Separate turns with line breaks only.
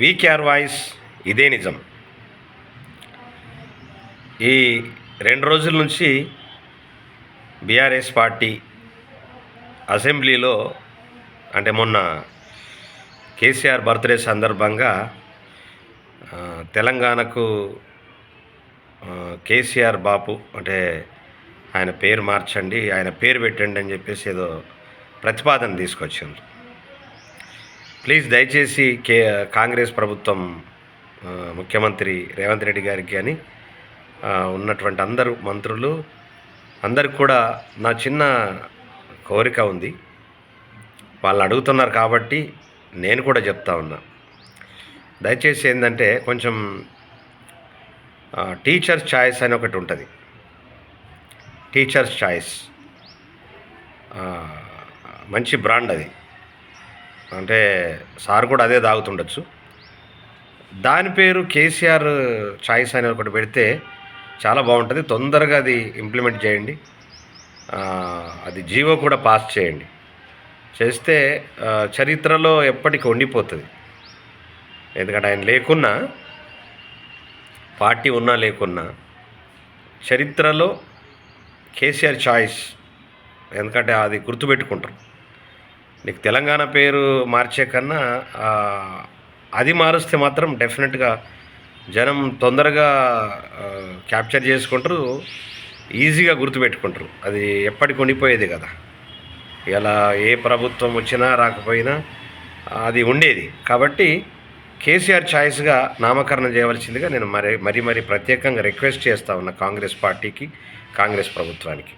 VKR voice ఇదే నిజం. ఈ రెండు రోజుల నుంచి బీఆర్ఎస్ పార్టీ అసెంబ్లీలో అంటే మొన్న కేసీఆర్ బర్త్డే సందర్భంగా తెలంగాణకు కేసీఆర్ బాపు అంటే ఆయన పేరు మార్చండి ఆయన పేరు పెట్టండి అని చెప్పేసి ఏదో ప్రతిపాదన తీసుకొచ్చింది ప్లీజ్ దయచేసి కే కాంగ్రెస్ ప్రభుత్వం ముఖ్యమంత్రి రేవంత్ రెడ్డి గారికి కానీ ఉన్నటువంటి అందరు మంత్రులు అందరికి కూడా నా చిన్న కోరిక ఉంది. వాళ్ళు అడుగుతున్నారు కాబట్టి నేను కూడా చెప్తా ఉన్నా. దయచేసి ఏంటంటే కొంచెం టీచర్స్ ఛాయిస్ అని ఒకటి ఉంటుంది. టీచర్స్ ఛాయిస్ మంచి బ్రాండ్ అది. అంటే సార్ కూడా అదే తాగుతుండొచ్చు దాని పేరు కేసీఆర్ చాయిస్ అని ఒకటి పెడితే చాలా బాగుంటుంది. తొందరగా అది ఇంప్లిమెంట్ చేయండి. అది జీవో కూడా పాస్ చేయండి. చేస్తే చరిత్రలో ఎప్పటికీ ఉండిపోతుంది. ఎందుకంటే ఆయన లేకున్నా పార్టీ ఉన్నా లేకున్నా చరిత్రలో కేసీఆర్ చాయిస్ ఎందుకంటే అది గుర్తుపెట్టుకుంటారు. నీకు తెలంగాణ పేరు మార్చే కన్నా అది మారుస్తే మాత్రం డెఫినెట్గా జనం తొందరగా క్యాప్చర్ చేసుకుంటారు ఈజీగా గుర్తుపెట్టుకుంటారు. అది ఎప్పటికి ఉండిపోయేది కదా. ఇలా ఏ ప్రభుత్వం వచ్చినా రాకపోయినా అది ఉండేది. కాబట్టి కేసీఆర్ ఛాయిస్గా నామకరణం చేయవలసిందిగా నేను మరి మరీ మరీ ప్రత్యేకంగా రిక్వెస్ట్ చేస్తా ఉన్నా కాంగ్రెస్ పార్టీకి కాంగ్రెస్ ప్రభుత్వానికి.